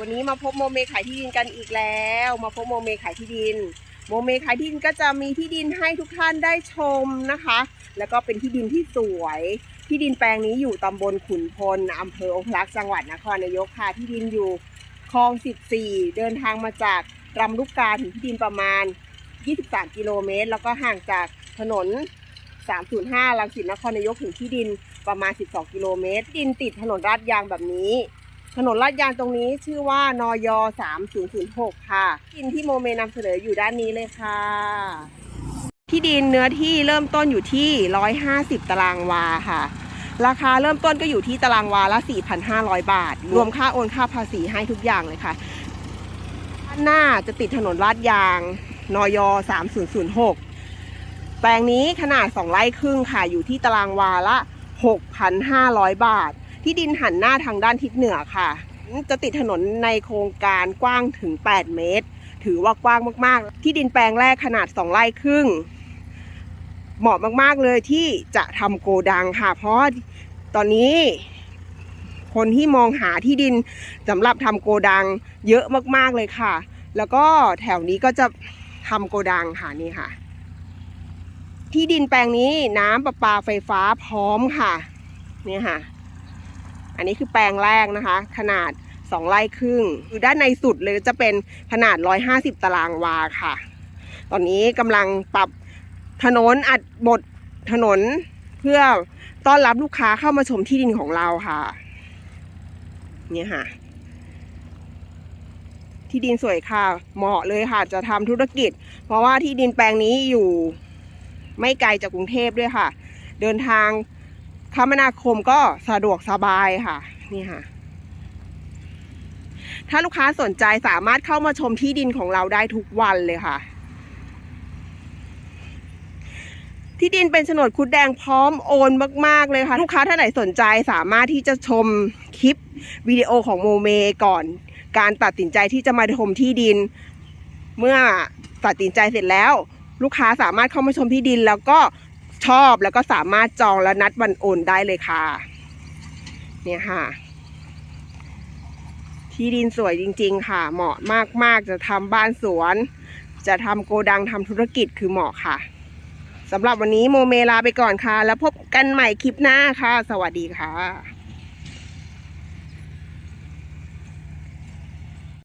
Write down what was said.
วันนี้มาพบโมเมขายที่ดินกันอีกแล้ว มาพบโมเมขายที่ดิน โมเมขายที่ดินก็จะมีที่ดินให้ทุกท่านได้ชมนะคะ แล้วก็เป็นที่ดินที่สวย ที่ดินแปลงนี้อยู่ตำบลขุนพลอำเภอองคลักษ์จังหวัดนครนายกค่ะที่ดินอยู่คลอง 14 เดินทางมาจากรำลูกกาถึงที่ดินประมาณ 23 กิโลเมตร แล้วก็ห่างจากถนน 305ลังสิตนครนายกถึงที่ดินประมาณ 12 กิโลเมตรดินติดถนนลาดยางแบบนี้ ถนนลาดยางตรงนี้ชื่อว่านอย3006 ค่ะดินที่โมเมนำเสนออยู่ด้านนี้เลยค่ะ ที่ดินเนื้อที่เริ่มต้นอยู่ที่ 150 ตารางวาค่ะ ราคาเริ่มต้นก็อยู่ที่ตารางวาละ 4,500 บาท รวมค่าโอนค่าภาษีให้ทุกอย่างเลยค่ะด้านหน้าจะติดถนนลาดยางนอย3006 แปลงนี้ขนาด 2 ไร่ครึ่งค่ะ อยู่ที่ตารางวาละ 6,500 บาท ที่ดินหันหน้าทางด้านทิศเหนือค่ะ จะติดถนนในโครงการกว้างถึง 8 เมตร ถือว่ากว้างมากๆ ที่ดินแปลงแรกขนาด 2 ไร่ครึ่ง เหมาะมากๆเลยที่จะทำโกดังค่ะ เพราะตอนนี้คนที่มองหาที่ดินสำหรับทำโกดังเยอะมากๆเลยค่ะ แล้วก็แถวนี้ก็จะทำโกดังค่ะนี่ค่ะ ที่ดินแปลงนี้น้ำประปาไฟฟ้าพร้อมค่ะ นี่ค่ะ อันนี้คือแปลงแรกนะคะ ขนาด 2ไร่ครึ่งอยู่ด้านในสุดเลยจะเป็นขนาด 150 ตารางวาค่ะ ตอนนี้กำลังปรับถนนอัดบทถนนเพื่อต้อนรับลูกค้าเข้ามาชมที่ดินของเราค่ะ เนี่ยค่ะ ที่ดินสวยค่ะ เหมาะเลยค่ะ จะทำธุรกิจ เพราะว่าที่ดินแปลงนี้อยู่ไม่ไกลจากกรุงเทพด้วยค่ะ เดินทาง คมนาคมก็สะดวกสบายค่ะ นี่ค่ะ ถ้าลูกค้าสนใจสามารถเข้ามาชมที่ดินของเราได้ทุกวันเลยค่ะ ที่ดินเป็นโฉนดคุดแดงพร้อมโอนมาก ๆ เลยค่ะ ลูกค้าท่านไหนสนใจสามารถที่จะชมคลิปวิดีโอของโมเมก่อน การตัดสินใจที่จะมาชมที่ดิน เมื่อตัดสินใจเสร็จแล้ว ลูกค้าสามารถเข้ามาชมที่ดินแล้วก็ ชอบแล้วก็สามารถจองและนัดวันโอนได้เลยค่ะ เนี่ยค่ะ ที่ดินสวยจริง ๆ ค่ะ เหมาะมากๆจะทำบ้านสวน จะทำโกดังทำธุรกิจคือเหมาะค่ะสำหรับวันนี้โมเมลาไปก่อนค่ะ แล้วพบกันใหม่คลิปหน้าค่ะ สวัสดีค่ะ